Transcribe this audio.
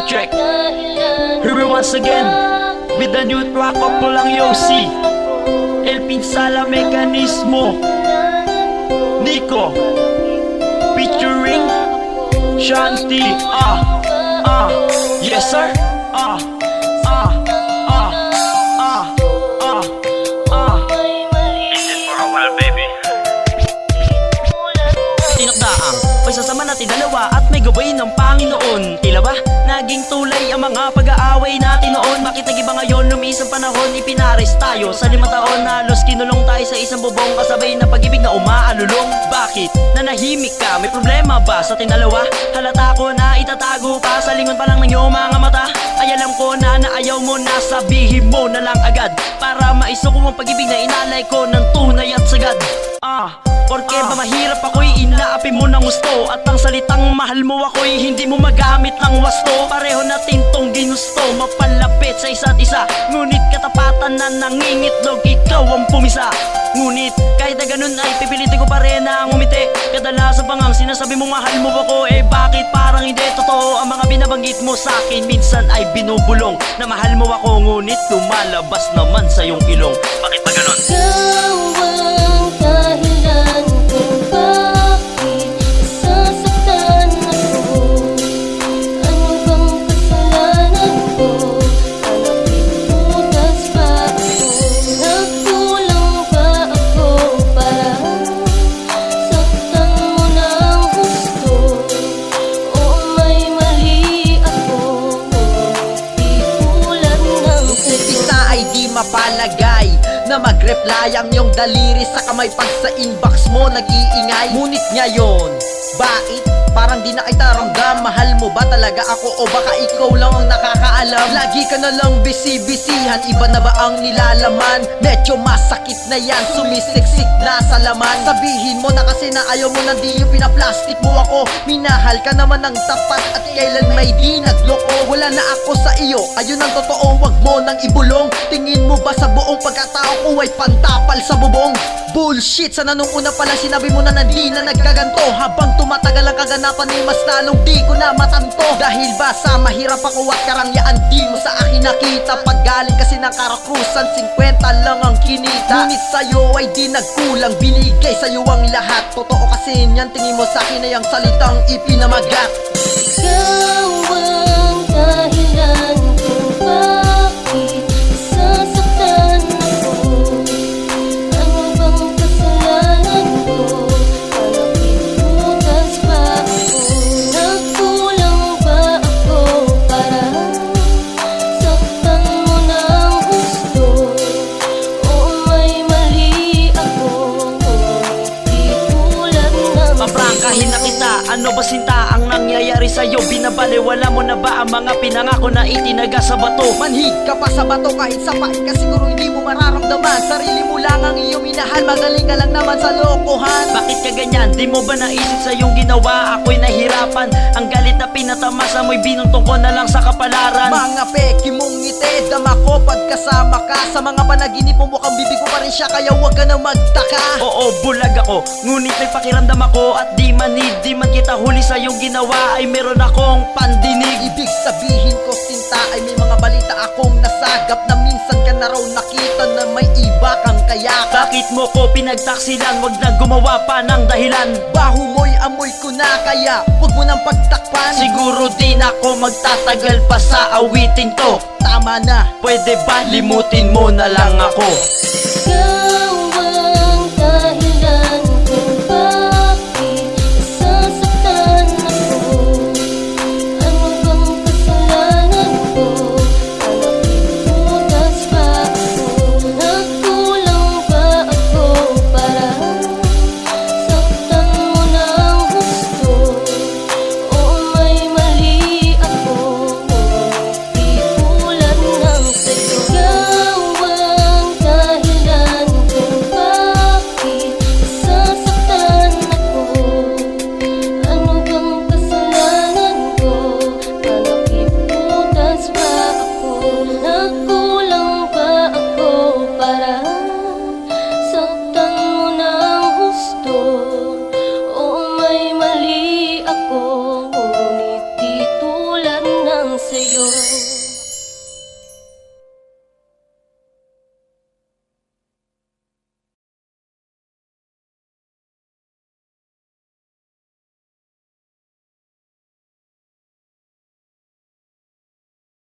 check Here we once again With the new track of Pulang Yossi. El Pinsala Mekanismo Nico Featuring Shanti. Ah Ah Yes sir. Ah Ah Ah Ah Ah Ah. Tinakdaang Pagsasama natin dalawa at may gabay ng Panginoon. Tila ba? Naging tulay ang mga pag-aaway natin noon. Bakit nagiba ngayon? Lumisang panahon ipinares tayo. Sa limang taon halos kinulong tayo sa isang bubong. Kasabay na pag-ibig na umaalulong. Bakit? Nanahimik ka? May problema ba sa tinalawa? Halata ko na itatago pa sa lingon pa lang ng iyong mga mata. Ay alam ko na na ayaw mo na. Sabihin mo na lang agad. Para maisuko ang pag-ibig na inalay ko ng tunay at sagad. Ah, Porke ba mahirap ako'y inaapi mo ng gusto? At ang salitang mahal mo ako'y hindi mo magamit ng wasto. Pareho natin tong ginusto Mapalapit sa isa't isa. Ngunit katapatan na nangingitlog Ikaw ang pumisa. Ngunit kahit na ganun ay pipilitin ko pa rin na umiti Kadalasan pa ngang sinasabi mong mahal mo ako Eh bakit parang hindi? Totoo ang mga binabanggit mo sa akin Minsan ay binubulong. Na mahal mo ako Ngunit lumalabas naman sa iyong ilong. Bakit ba ganun? Ikaw Na mag-reply ang iyong daliri sa kamay Pag sa inbox mo nag-iingay. Ngunit ngayon, bakit? Parang di na kita ramdam Mahal mo ba talaga ako o baka ikaw lang ang nakakaalam Lagi ka na lang busy-busyhan Iba na ba ang nilalaman? Medyo masakit na yan Sumisiksik na sa laman Sabihin mo na kasi na ayaw mo na di yung pinaplastic mo ako Minahal ka naman ng tapat at kailan may di nagloko Wala na ako sa iyo, ayun ang totoo Wag mo nang ibulong Tingin mo ba sa buong pagkatao ko ay pantapal sa bubong? Bullshit! Sana nung una pa lang sinabi mo na na di na nagkaganto Habang tumatagal ang kaganapan ni mas lalong di ko na matanto. Dahil ba sa mahirap ako at karangyaan di mo sa akin nakita. Pag galing kasi ng karakusan 50 lang ang kinita. Ngunit sa'yo ay di nagkulang Binigay sa'yo ang lahat. Totoo kasi niyan tingin mo sa akin ay ang salitang ipinamagat ano ba sinta ang nangyayari sa'yo? Binabaliwala mo na ba ang mga pinangako na itinaga sa bato? Manhig ka pa sa bato kahit sapain ka siguro hindi mo mararamdaman Sarili mo lang ang iyong minahal Magaling ka lang naman sa lokohan Bakit ganyan? Di mo ba naisip sa iyong ginawa? Ako'y nahirapan. Ang galit na pinatamasa mo'y binuntong ko na lang sa kapalaran. Mga peki mong ngiti Dama ko pagkasama ka. Sa mga panaginip mo mukhang bibig ko pa rin siya Kaya huwag ka na magtaka. Oo, bulag ako. Ngunit may pakiramdam ako At di man di man kita huli sa iyong ginawa. Ay meron akong pandinig mo ko pinagtaksilan? Huwag na gumawa pa ng dahilan. Baho mo'y amoy ko na kaya Huwag mo nang pagtakpan. Siguro di na ako magtatagal pa sa awiting to Tama na. Pwede ba limutin mo na lang ako? Ikaw